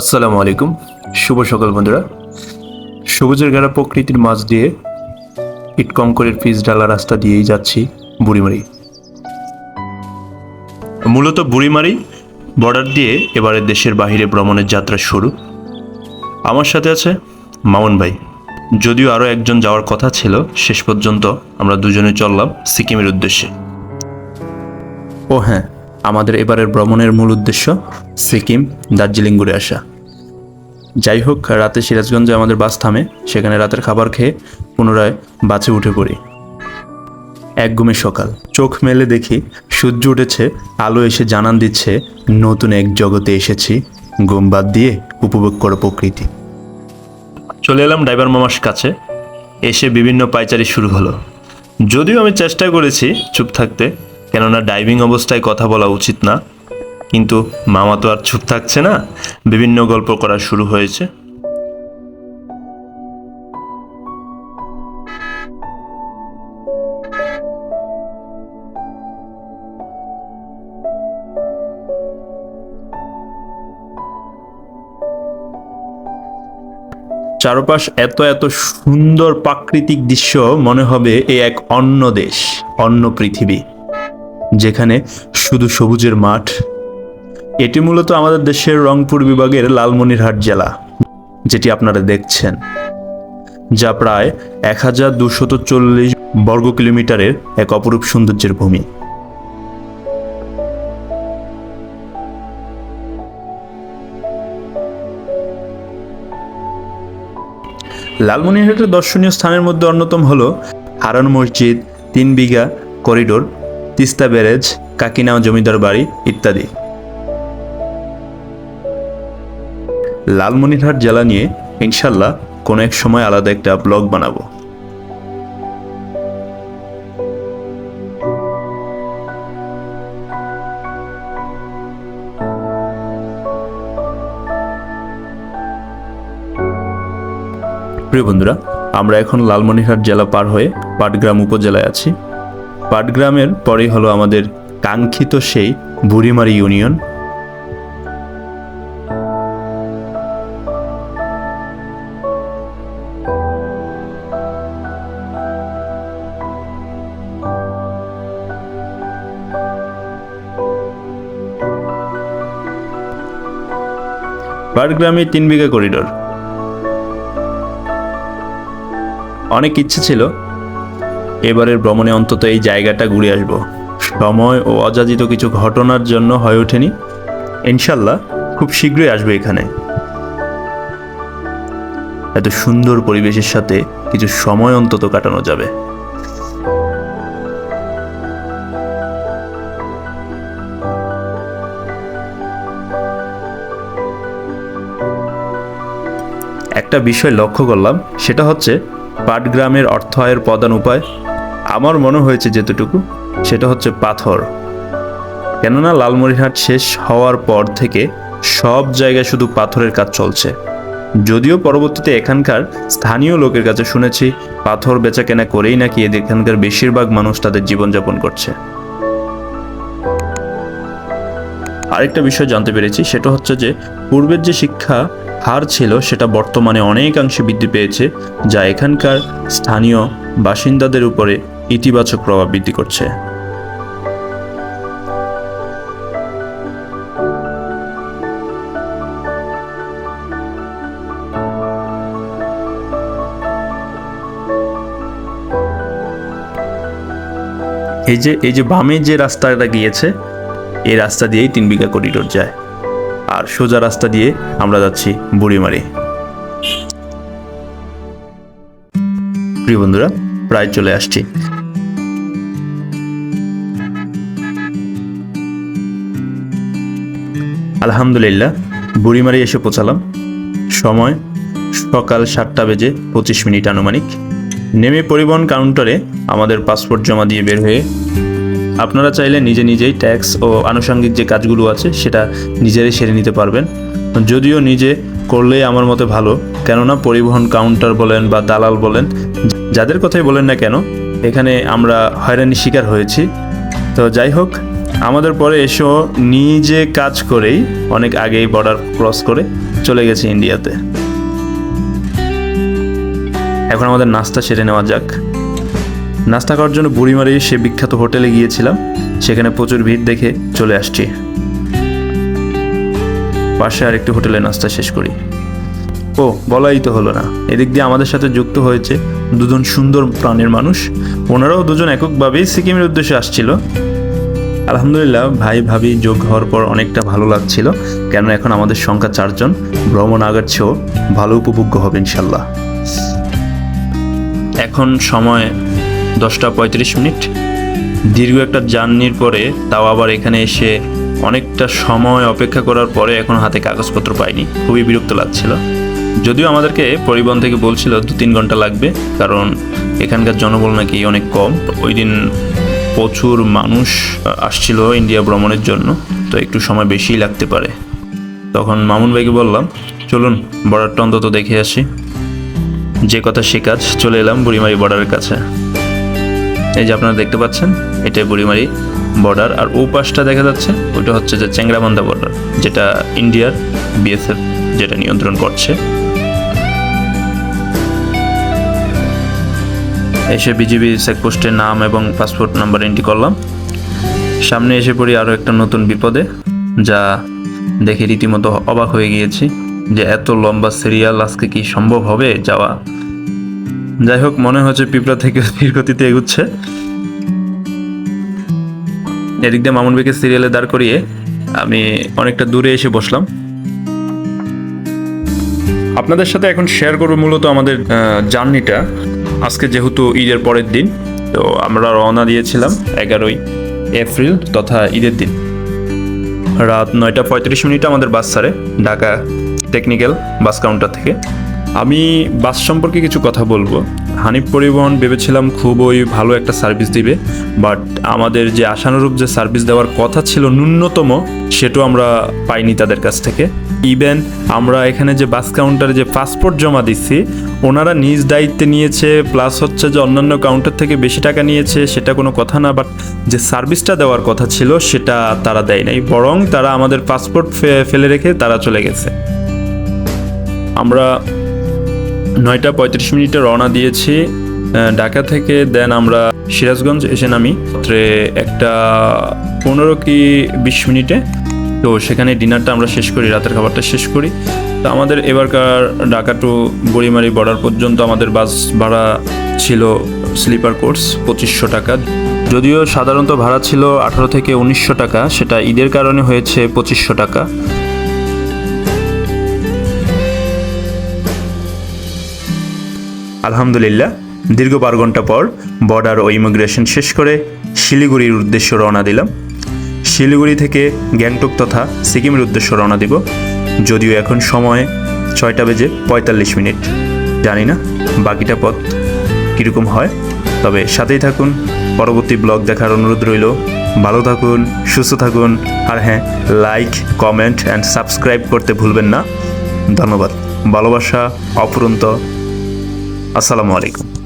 আসসালামু আলাইকুম। শুভ সকাল বন্ধুরা। সবুজের গাড়া প্রকৃতির মাঝ দিয়ে ইট কঙ্করের পিচ ডালা রাস্তা দিয়েই যাচ্ছি বুড়িমারি। মূলত বুড়িমারি বর্ডার দিয়ে এবারে দেশের বাহিরে ভ্রমণের যাত্রা শুরু। আমার সাথে আছে মামুন ভাই। যদিও আরও একজন যাওয়ার কথা ছিল, শেষ পর্যন্ত আমরা দুজনে চললাম সিকিমের উদ্দেশ্যে। ও হ্যাঁ আমাদের এবারের ভ্রমণের মূল উদ্দেশ্য সিকিম দার্জিলিং ঘুরে আসা। যাই হোক রাতে সিরাজগঞ্জে আমাদের বাস থামে। সেখানে রাতের খাবার খেয়ে পুনরায় বাসে উঠে পড়ি। এক ঘুমে সকাল। চোখ মেলে দেখি সূর্য উঠেছে, আলো এসে জানান দিচ্ছে, নতুন এক জগতে এসেছি, ঘুম বাদ দিয়ে উপভোগ করো প্রকৃতি। চলে এলাম ড্রাইভার মামার কাছে। এসে বিভিন্ন পাইচারি শুরু হলো। যদিও আমি চেষ্টা করেছি চুপ থাকতে, কেননা ডাইভিং অবস্থায় কথা বলা উচিত না। কিন্তু মামা তো আর চুপ থাকছে না। বিভিন্ন গল্প করা শুরু হয়েছে। চারপাশ এত এত সুন্দর প্রাকৃতিক দৃশ্য, মনে হবে এ এক অন্য দেশ, অন্য পৃথিবী, যেখানে শুধু সবুজের মাঠ এটি মূলত আমাদের দেশের রংপুর বিভাগের লালমনিরহাট জেলা, যেটি আপনারা দেখছেন, যা প্রায় এক হাজার দুশত চল্লিশ বর্গ কিলোমিটারের এক অপরূপ সৌন্দর্যের ভূমি। লালমনিরহাটের দর্শনীয় স্থানের মধ্যে অন্যতম হল হারান মসজিদ, তিন বিঘা, করিডোর, তিস্তা ব্যারেজ কাকিনাও জমিদার বাড়ি ইত্যাদি। লালমনিরহাট জেলা নিয়ে ইনশাল্লাহ কোনো এক সময় আলাদা একটা ব্লগ বানাবো। প্রিয় বন্ধুরা, আমরা এখন লালমনিরহাট জেলা পার হয়ে পাটগ্রাম উপজেলায় আছি। পাটগ্রামের পরেই হলো আমাদের কাঙ্ক্ষিত সেই বুড়িমারি ইউনিয়ন। পাটগ্রামে তিন বিঘা করিডোর। অনেক ইচ্ছে ছিল, এবারের ভ্রমণে অন্তত এই জায়গাটা ঘুরে আসব। সময় ও অযাচিত কিছু ঘটনার জন্য হয়ে ওঠেনি। ইনশাল্লাহ খুব শীঘ্রই আসবে এখানে। এত সুন্দর পরিবেশের সাথে কিছু সময় অন্তত কাটানো যাবে। একটা বিষয় লক্ষ্য করলাম, সেটা হচ্ছে পাটগ্রামের অর্থায়নের প্রধান উপায়। আমার মনে হয়েছে যেতটুকু, সেটা হচ্ছে পাথর। কেননা লালমনিরহাট শেষ হওয়ার পর থেকে সব জায়গায় শুধু পাথরের কাজ চলছে। যদিও পরবর্তীতে এখানকার স্থানীয় লোকের কাছে শুনেছি, পাথর বেচা কেনা করেই নাকি এখানকার বেশিরভাগ মানুষ তাদের জীবনযাপন করছে। আরেকটা বিষয় জানতে পেরেছি, সেটা হচ্ছে যে, পূর্বের যে শিক্ষা হার ছিল সেটা বর্তমানে অনেকাংশে বৃদ্ধি পেয়েছে, যা এখানকার স্থানীয় বাসিন্দাদের উপরে ইতিবাচক প্রভাব বৃদ্ধি করছে। এই যে এই যে বামে যে রাস্তাটা গিয়েছে, এই রাস্তা দিয়েই তিন বিঘা করিডোর যায়। আর সোজা রাস্তা দিয়ে আমরা যাচ্ছি বুড়িমারি। প্রিয় বন্ধুরা, প্রায় চলে আসছি। আলহামদুলিল্লাহ, বুড়িমারি এসে পৌঁছালাম। সময় সকাল সাতটা বেজে পঁচিশ মিনিট আনুমানিক। নেমে পরিবহন কাউন্টারে আমাদের পাসপোর্ট জমা দিয়ে বের হয়ে আপনারা চাইলে নিজে নিজেই ট্যাক্স ও আনুষঙ্গিক যে কাজগুলো আছে, সেটা নিজেরাই সেরে নিতে পারবেন। যদিও নিজে করলেই আমার মতে ভালো, কেননা পরিবহন কাউন্টার বলেন বা দালাল বলেন, যাদের কথাই বলেন না কেন, এখানে আমরা হয়রানির শিকার হয়েছি। তো যাই হোক, আমাদের পরে এসো নিজে কাজ করেই, অনেক আগেই বর্ডার ক্রস করে চলে গেছি ইন্ডিয়াতে এখন আমাদের নাস্তা সেরে নেওয়া যাক। নাস্তা করার জন্য বুড়িমারি সে বিখ্যাত হোটেলে গিয়েছিলাম। সেখানে প্রচুর ভিড় দেখে চলে আসছি। পাশে আর একটি হোটেলে নাস্তা শেষ করি। ও, বলাই তো হলো না। এদিক দিয়ে আমাদের সাথে যুক্ত হয়েছে দুজন সুন্দর প্রাণের মানুষ। ওনারাও দুজন এককভাবেই সিকিমের উদ্দেশ্যে আসছিল। আলহামদুলিল্লাহ, ভাই, ভাবি যোগ হওয়ার পর অনেকটা ভালো লাগছিল। কেন এখন আমাদের সংখ্যা চারজন। ভ্রমণ আগের চেয়েও ভালো উপভোগ্য হবে ইনশাল্লাহ। এখন সময় দশটা পঁয়ত্রিশ মিনিট। দীর্ঘ একটা জার্নির পরে তাও আবার এখানে এসে অনেকটা সময় অপেক্ষা করার পরে এখন হাতে কাগজপত্র পাইনি। খুবই বিরক্ত লাগছিল। যদিও আমাদেরকে পরিবহন থেকে বলছিল দু তিন ঘণ্টা লাগবে, কারণ এখানকার জনবল নাকি অনেক কম। ওই দিন প্রচুর মানুষ আসছিল ইন্ডিয়া ভ্রমণের জন্য, তো একটু সময় বেশিই লাগতে পারে। তখন মামুন ভাইকে বললাম, চলুন বর্ডারটা অন্তত দেখে আসি। যে কথা সে কাজ, চলে এলাম বুড়িমারি বর্ডারের কাছে। এই যে আপনারা দেখতে পাচ্ছেন এটা বুড়িমারি বর্ডার আর ও পাশটা দেখা যাচ্ছে, ওইটা হচ্ছে যে চেংরাবান্ধা বর্ডার যেটা ইন্ডিয়ার বিএসএফ যেটা নিয়ন্ত্রণ করছে। এসে বিজিবি চেকপোস্টের নাম এবং পাসপোর্ট নাম্বার এন্ট্রি করলাম। সামনে এসে পড়ি আরও একটা নতুন বিপদে, যা দেখে রীতিমতো অবাক হয়ে গিয়েছি যে এত লম্বা সিরিয়াল আজকে কি সম্ভব হবে যাওয়া? যাই হোক, মনে হচ্ছে পিঁপড়া থেকে ধীরগতিতে এগুচ্ছে। এদিক দিয়ে মামুন বেকে সিরিয়ালে দাঁড় করিয়ে আমি অনেকটা দূরে এসে বসলাম। আপনাদের সাথে এখন শেয়ার করব মূলত আমাদের জার্নিটা আজকে যেহেতু ঈদের পরের দিন, তো আমরা রওনা দিয়েছিলাম এগারোই এপ্রিল তথা ঈদের দিন। রাত নয়টা পঁয়ত্রিশ মিনিটে আমাদের বাস ছাড়ে ঢাকা টেকনিক্যাল বাস কাউন্টার থেকে। আমি বাস সম্পর্কে কিছু কথা বলব। হানিফ পরিবহন ভেবেছিলাম খুবই ভালো একটা সার্ভিস দিবে বাট আমাদের যে আশানুরূপ যে সার্ভিস দেওয়ার কথা ছিল ন্যূনতম, সেটাও আমরা পাইনি তাদের কাছ থেকে। ইভেন আমরা এখানে যে বাস কাউন্টারে যে পাসপোর্ট জমা দিচ্ছি ওনারা নিজ দায়িত্বে নিয়েছে প্লাস হচ্ছে যে অন্যান্য কাউন্টার থেকে বেশি টাকা নিয়েছে, সেটা কোনো কথা না বাট যে সার্ভিসটা দেওয়ার কথা ছিল, সেটা তারা দেয় নাই। বরং তারা আমাদের পাসপোর্ট ফেলে রেখে তারা চলে গেছে। আমরা নয়টা পঁয়ত্রিশ মিনিটে রওনা দিয়েছি। ঢাকা থেকে দেন আমরা সিরাজগঞ্জ এসে নামি। রাত্রে একটা পনেরো কি বিশ মিনিটে। তো সেখানে ডিনারটা আমরা শেষ করি, রাতের খাবারটা শেষ করি। তো আমাদের এবারকার ঢাকা টু বড়িমারি বর্ডার পর্যন্ত আমাদের বাস ভাড়া ছিল স্লিপার কোর্স পঁচিশশো টাকা। যদিও সাধারণত ভাড়া ছিল আঠারো থেকে উনিশশো টাকা, সেটা ঈদের কারণে হয়েছে পঁচিশশো টাকা। আলহামদুলিল্লাহ, দীর্ঘ বারো ঘণ্টা পর বর্ডার ও ইমিগ্রেশন শেষ করে শিলিগুড়ির উদ্দেশ্যে রওনা দিলাম। শিলিগুড়ি থেকে গ্যাংটক তথা সিকিমের উদ্দেশ্যে রওনা দিব। যদিও এখন সময় ছয়টা বেজে পঁয়তাল্লিশ মিনিট। জানি না বাকিটা পথ কীরকম হয়। তবে সাথেই থাকুন, পরবর্তী ব্লগ দেখার অনুরোধ রইল। ভালো থাকুন, সুস্থ থাকুন। আর হ্যাঁ লাইক কমেন্ট অ্যান্ড সাবস্ক্রাইব করতে ভুলবেন না। ধন্যবাদ। ভালোবাসা অফুরন্ত। আসসালামু আলাইকুম।